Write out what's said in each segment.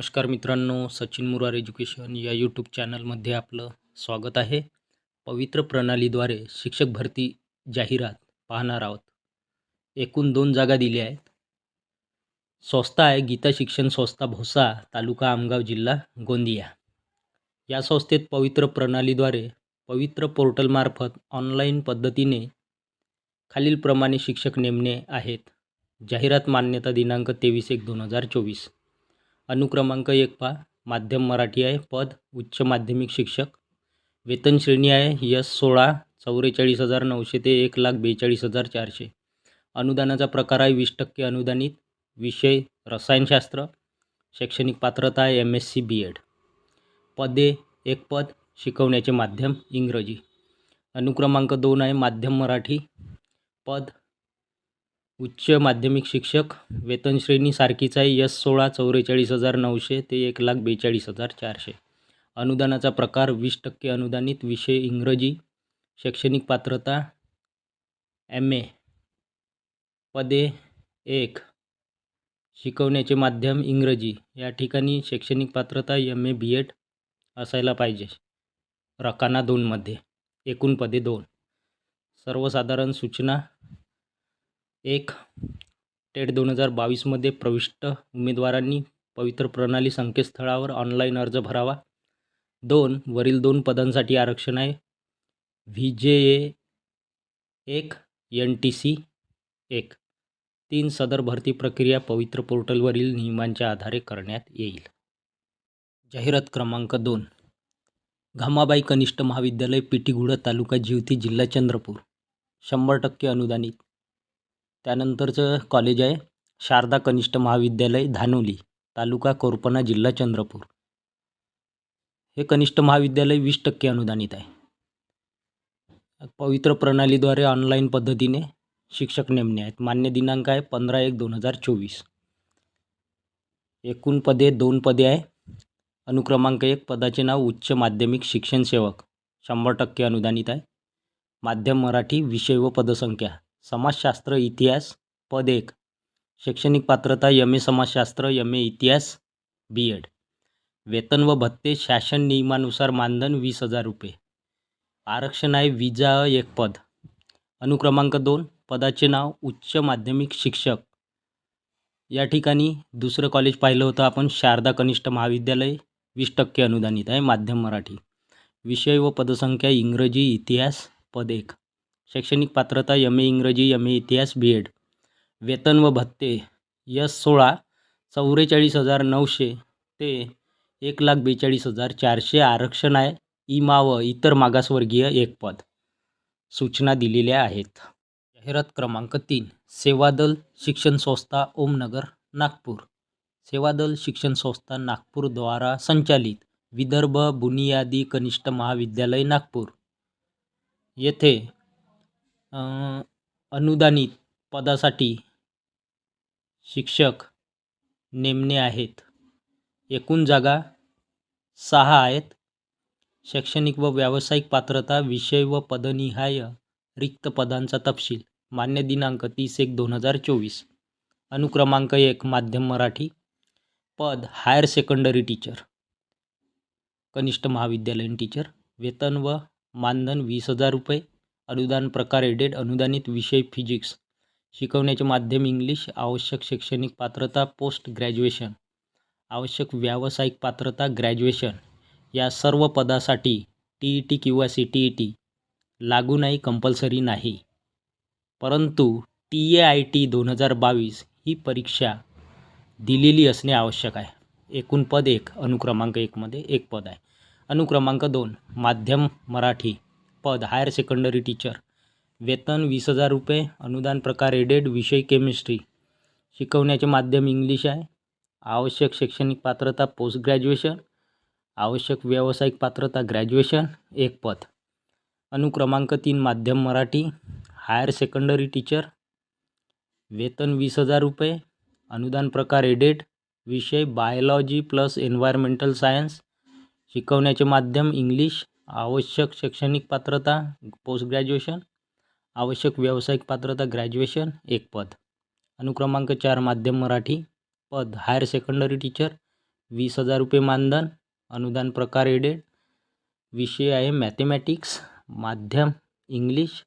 नमस्कार मित्रांनो सचिन मुरार एज्युकेशन या यूट्यूब चॅनलमध्ये आपलं स्वागत आहे. पवित्र प्रणालीद्वारे शिक्षक भरती जाहिरात पाहणार आहोत. एकूण दोन जागा दिल्या आहेत. संस्था आहे गीता शिक्षण संस्था भोसा तालुका आमगाव जिल्हा गोंदिया. या संस्थेत पवित्र प्रणालीद्वारे पवित्र पोर्टलमार्फत ऑनलाईन पद्धतीने खालीलप्रमाणे शिक्षक नेमणे आहेत. जाहिरात मान्यता दिनांक तेवीस एक दोन हजार चोवीस. अनुक्रमांक एक पा माध्यम मराठी आहे. पद उच्च माध्यमिक शिक्षक. वेतन श्रेणी आहे. यस सोळा चौवेचाळीस हजार नऊशे ते एक लाख बेचाळीस हजार चारशे. अनुदानाचा प्रकार आहे वीस टक्के अनुदानित. विषय रसायनशास्त्र. शैक्षणिक पात्रता आहे M S C B Ed पदे एक पद शिकवण्याचे माध्यम इंग्रजी. अनुक्रमांक दोन आहे माध्यम मराठी. पद उच्च माध्यमिक शिक्षक वेतनश्रेणीसारखीचा सारखीच आहे यस सोळा चौवेचाळीस हजार नऊशे ते एक लाख बेचाळीस हजार चारशे. अनुदानाचा प्रकार वीस टक्के अनुदानित विषय इंग्रजी शैक्षणिक पात्रता एम ए. पदे एक. शिकवण्याचे माध्यम इंग्रजी. या ठिकाणी शैक्षणिक पात्रता एम ए बी एड असायला पाहिजे. रकाना दोनमध्ये एकूण पदे दोन. सर्वसाधारण सूचना एक टेट दोन हजार बावीसमध्ये प्रविष्ट उमेदवारांनी पवित्र प्रणाली संकेतस्थळावर ऑनलाईन अर्ज भरावा. दोन वरील दोन पदांसाठी आरक्षण आहे. व्ही जे ए एक एन टी सी एक. तीन सदर भरती प्रक्रिया पवित्र पोर्टलवरील नियमांच्या आधारे करण्यात येईल. जाहिरात क्रमांक दोन. घामाबाई कनिष्ठ महाविद्यालय पिटीगुडा तालुका जिवती जिल्हा चंद्रपूर. शंभर टक्के अनुदानित. त्यानंतरचं कॉलेज आहे. शारदा कनिष्ठ महाविद्यालय धानोली तालुका कोरपणा जिल्हा चंद्रपूर. हे कनिष्ठ महाविद्यालय वीस टक्के अनुदानित आहे. पवित्र प्रणालीद्वारे ऑनलाईन पद्धतीने शिक्षक नेमणे आहेत. मान्य दिनांक आहे पंधरा एक दोन हजार चोवीस. एकूण पदे दोन पदे आहे. अनुक्रमांक एक पदाचे नाव उच्च माध्यमिक शिक्षण सेवक. शंभर टक्के अनुदानित आहे. माध्यम मराठी विषय व पदसंख्या. समाजशास्त्र इतिहास पद एक. शैक्षणिक पात्रता एम ए समाजशास्त्र एम ए इतिहास बी एड वेतन व भत्ते शासन नियमानुसार मानधन वीस हजार रुपये. आरक्षण आहे विजा एक पद. अनुक्रमांक दोन पदाचे नाव उच्च माध्यमिक शिक्षक. या ठिकाणी दुसरं कॉलेज पाहिलं होतं आपण शारदा कनिष्ठ महाविद्यालय वीस टक्के अनुदानित आहे माध्यम मराठी. विषय व पदसंख्या इंग्रजी इतिहास पद एक. शैक्षणिक पात्रता एम ए इंग्रजी एम ए इतिहास बी एड. वेतन व भत्ते यस सोळा चौवेचाळीस हजार नऊशे ते एक लाख बेचाळीस हजार चारशे आरक्षण आहे. इमा व इतर मागासवर्गीय एक पद. सूचना दिलेल्या आहेत. जाहिरात क्रमांक तीन सेवादल शिक्षण संस्था ओमनगर नागपूर. सेवादल शिक्षण संस्था नागपूरद्वारा संचालित विदर्भ बुनियादी कनिष्ठ महाविद्यालय नागपूर. येथे अनुदानित पदासाठी शिक्षक नेमणे आहेत. एकूण जागा सहा आहेत. शैक्षणिक व व्यावसायिक पात्रता विषय व पदनिहाय रिक्त पदांचा तपशील. मान्य दिनांक तीस एक दोन हजार चोवीस. अनुक्रमांक एक माध्यम मराठी. पद हायर सेकंडरी टीचर. कनिष्ठ महाविद्यालयीन टीचर. वेतन व मानधन वीस हजार रुपये. अनुदान प्रकार एडेड अनुदानित विषय फिजिक्स शिकवण्याचे माध्यम इंग्लिश आवश्यक शैक्षणिक पात्रता पोस्ट ग्रॅज्युएशन आवश्यक व्यावसायिक पात्रता ग्रॅज्युएशन या सर्व पदासाठी टी ई टी किंवा सी टी ई टी लागू नाही कंपल्सरी नाही. परंतु टी ए आय टी दोन हजार बावीस ही परीक्षा दिलेली असणे आवश्यक आहे. एकूण पद एक अनुक्रमांक एकमध्ये एक पद आहे. अनुक्रमांक दोन माध्यम मराठी. पद हायर सेकंडरी टीचर. वेतन वीस हजार रुपये. अनुदान प्रकार एडेड विषय केमिस्ट्री. शिकवण्याचे माध्यम इंग्लिश आहे. आवश्यक शैक्षणिक पात्रता पोस्ट ग्रॅज्युएशन. आवश्यक व्यावसायिक पात्रता ग्रॅज्युएशन. एक पद. अनुक्रमांक तीन माध्यम मराठी. Higher secondary teacher. वेतन वीस हजार रुपये. अनुदान प्रकार एडेड. विषय बायोलॉजी प्लस एन्व्हायरमेंटल सायन्स. शिकवण्याचे माध्यम इंग्लिश. आवश्यक शैक्षणिक पात्रता पोस्ट ग्रॅज्युएशन. आवश्यक व्यावसायिक पात्रता ग्रॅज्युएशन एक पद. अनुक्रमांक चार माध्यम मराठी. पद हायर सेकंडरी टीचर. वीस हजार रुपये मानधन. अनुदान प्रकार एडेड. विषय आहे मॅथेमॅटिक्स माध्यम इंग्लिश.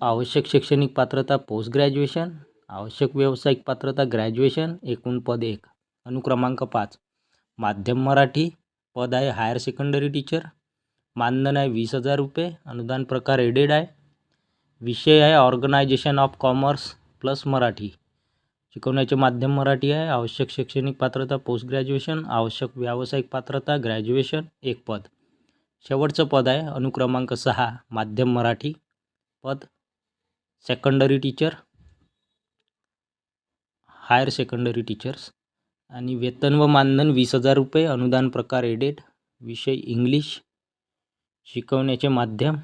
आवश्यक शैक्षणिक पात्रता पोस्ट ग्रॅज्युएशन. आवश्यक व्यावसायिक पात्रता ग्रॅज्युएशन एकूण पद एक. अनुक्रमांक पाच माध्यम मराठी. पद आहे हायर सेकंडरी टीचर मानधन आहे वीस हजार रुपये अनुदान प्रकार एडेड आहे. विषय आहे organisation of commerce plus Marathi. शिकवण्याचे माध्यम मराठी आहे. आवश्यक शैक्षणिक पात्रता पोस्ट ग्रॅज्युएशन आवश्यक व्यावसायिक पात्रता ग्रॅज्युएशन एक पद. शेवटचं पद आहे अनुक्रमांक सहा माध्यम मराठी. पद secondary teacher higher secondary teachers आणि वेतन व मानधन वीस हजार रुपये अनुदान प्रकार एडेड विषय इंग्लिश शिकवण्याचे माध्यम.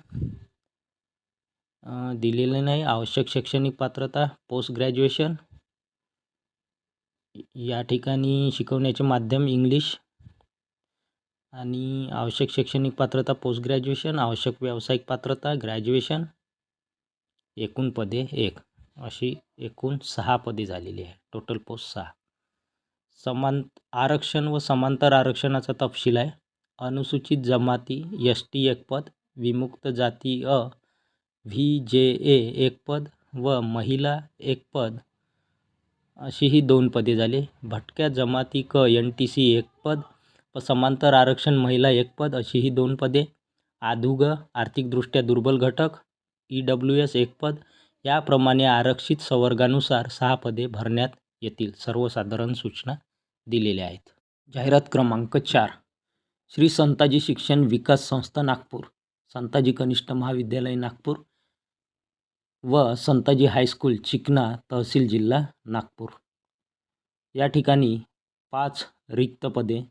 दिलेले नाही आवश्यक शैक्षणिक पात्रता पोस्ट ग्रॅज्युएशन या ठिकाणी शिकवण्याचे माध्यम इंग्लिश. आणि आवश्यक शैक्षणिक पात्रता पोस्ट ग्रॅज्युएशन आवश्यक व्यावसायिक पात्रता ग्रॅज्युएशन एकूण पदे एक. अशी एकूण सहा पदे झालेली आहे. टोटल पोस्ट सहा. समान आरक्षण व समांतर आरक्षणाचा तपशील आहे. अनुसूचित जमाती यस टी एक पद विमुक्त जाती अ व्ही जे ए एक पद व महिला एक पद अशी ही दोन पदे झाली. भटक्या जमाती क एन टी सी एक पद व समांतर आरक्षण महिला एक पद अशी ही दोन पदे. आधुग आर्थिकदृष्ट्या दुर्बल घटक ई डब्ल्यू एस एक पद याप्रमाणे आरक्षित संवर्गानुसार सहा पदे भरण्यात येतील. सर्वसाधारण सूचना दिलेल्या आहेत. जाहिरात क्रमांक चार. श्री संताजी शिक्षण विकास संस्था नागपूर. संताजी कनिष्ठ महाविद्यालय नागपूर व संताजी हायस्कूल चिकना तहसील जिल्हा नागपूर. या ठिकाणी पाच रिक्त पदे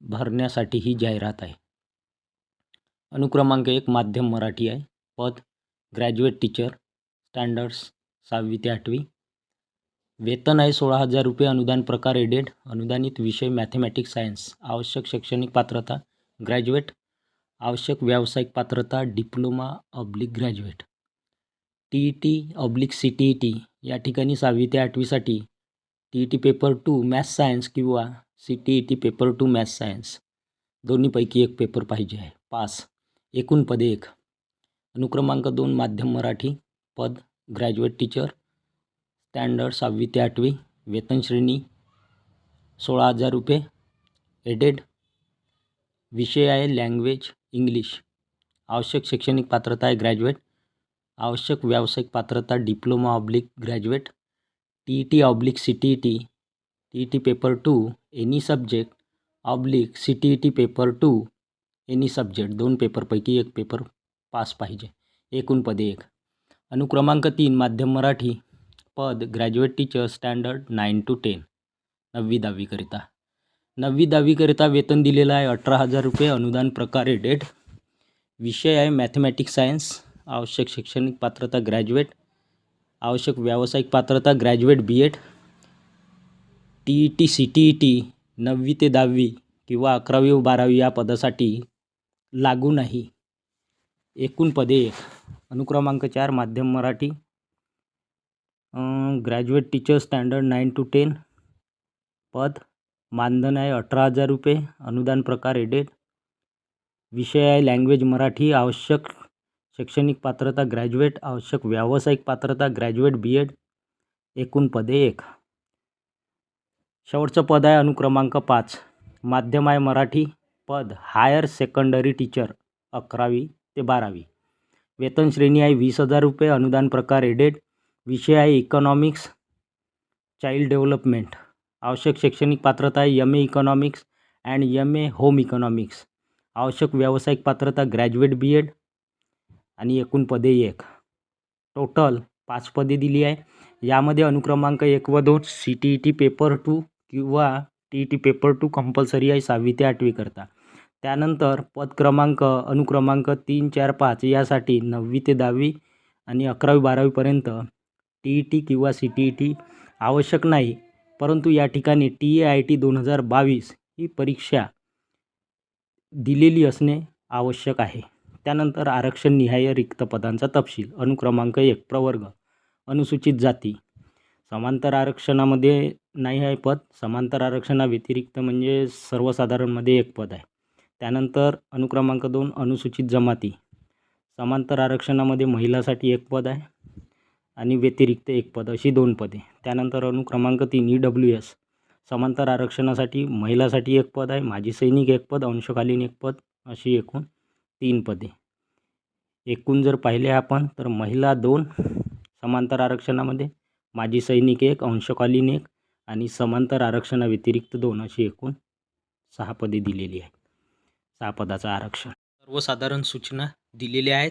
भरण्यासाठी ही जाहिरात आहे. अनुक्रमांक एक माध्यम मराठी आहे. पद ग्रॅज्युएट टीचर स्टँडर्ड्स सहावी ते आठवी. वेतन आहे सोळा हजार रुपये अनुदान प्रकार एडेड अनुदानित विषय मॅथेमॅटिक्स सायन्स आवश्यक शैक्षणिक पात्रता ग्रॅज्युएट आवश्यक व्यावसायिक पात्रता diploma oblique graduate T E T oblique C T E T या ठिकाणी सहावी ते आठवीसाठी T E T paper two maths science किंवा C T E T paper two maths science दोन्हीपैकी एक पेपर पाहिजे आहे. पास एकूण पदे एक. अनुक्रमांक दोन माध्यम मराठी. पद ग्रॅज्युएट टीचर स्टँडर्ड सहावी ते आठवी वेतन श्रेणी सोळा हजार रुपये एडेड विषय आहे लँग्वेज इंग्लिश. आवश्यक शैक्षणिक पात्रता आहे ग्रॅज्युएट. आवश्यक व्यावसायिक पात्रता diploma oblique graduate. T E T oblique C T E T. T E T paper two any subject. Oblique C T E T paper two any subject. दोन पेपरपैकी एक पेपर पास पाहिजे. एकूण पदे एक. अनुक्रमांक तीन माध्यम मराठी. पद graduate teacher standard nine to ten नववी दहावीकरिता. नववी दहावीकरिता वेतन दिलेलं आहे अठरा हजार रुपये. अनुदान प्रकार डेट. विषय आहे मॅथमॅटिक्स सायन्स आवश्यक शैक्षणिक पात्रता ग्रॅज्युएट आवश्यक व्यावसायिक पात्रता graduate B Ed T E T C T E T नववी ते दहावी किंवा अकरावी व बारावी या पदासाठी लागू नाही. एकूण पदे एक. अनुक्रमांक चार माध्यम Marathi. Graduate teacher standard nine to ten पद मानधन आहे अठरा हजार रुपये अनुदान प्रकार एडेड विषय आहे लँग्वेज मराठी आवश्यक शैक्षणिक पात्रता ग्रॅज्युएट आवश्यक व्यावसायिक पात्रता ग्रॅज्युएट बी एड एकूण पदे एक. शेवटचं पद आहे अनुक्रमांक पाच. माध्यम आहे मराठी. पद हायर सेकंडरी टीचर अकरावी ते बारावी. वेतन श्रेणी आहे वीस हजार रुपये अनुदान प्रकार एडेड विषय आहे इकॉनॉमिक्स चाइल्ड डेव्हलपमेंट आवश्यक शैक्षणिक पात्रता आहे M A economics and M A home economics आवश्यक व्यावसायिक पात्रता ग्रॅज्युएट बी एड आणि एकूण पदे एक. टोटल पाच पदे दिली आहे. यामध्ये अनुक्रमांक एक व दोन C T E T paper two किंवा T E T paper two compulsory आहे सहावी ते आठवीकरता त्यानंतर पद क्रमांक अनुक्रमांक तीन चार पाच यासाठी नववी ते दहावी आणि अकरावी बारावीपर्यंत टी ई टी किंवा सी टी ई टी आवश्यक नाही परंतु या ठिकाणी टी ए आय टी दोन हजार बावीस ही परीक्षा दिलेली असणे आवश्यक आहे. त्यानंतर आरक्षण निहाय रिक्त पदांचा तपशील अनुक्रमांक एक प्रवर्ग अनुसूचित जाती समांतर आरक्षणामध्ये नाही आहे पद समांतर आरक्षणाव्यतिरिक्त म्हणजे सर्वसाधारणमध्ये एक पद आहे. त्यानंतर अनुक्रमांक दोन अनुसूचित जमाती समांतर आरक्षणामध्ये महिलासाठी एक पद आहे. आणि व्यतिरिक्त एक पद अशी दोन पदे. त्यानंतर अनुक्रमांक तीन ई डब्ल्यू एस समांतर आरक्षणासाठी महिलासाठी एक पद आहे माजी सैनिक एक पद अंशकालीन एक पद अशी एकूण तीन पदे. एकूण जर पाहिले आपण तर महिला दोन समांतर आरक्षणामध्ये माजी सैनिक एक अंशकालीन एक आणि समांतर आरक्षणाव्यतिरिक्त दोन अशी एकूण सहा पदे दिलेली आहेत. सहा पदाचं आरक्षण. सर्वसाधारण सूचना दिलेल्या आहेत.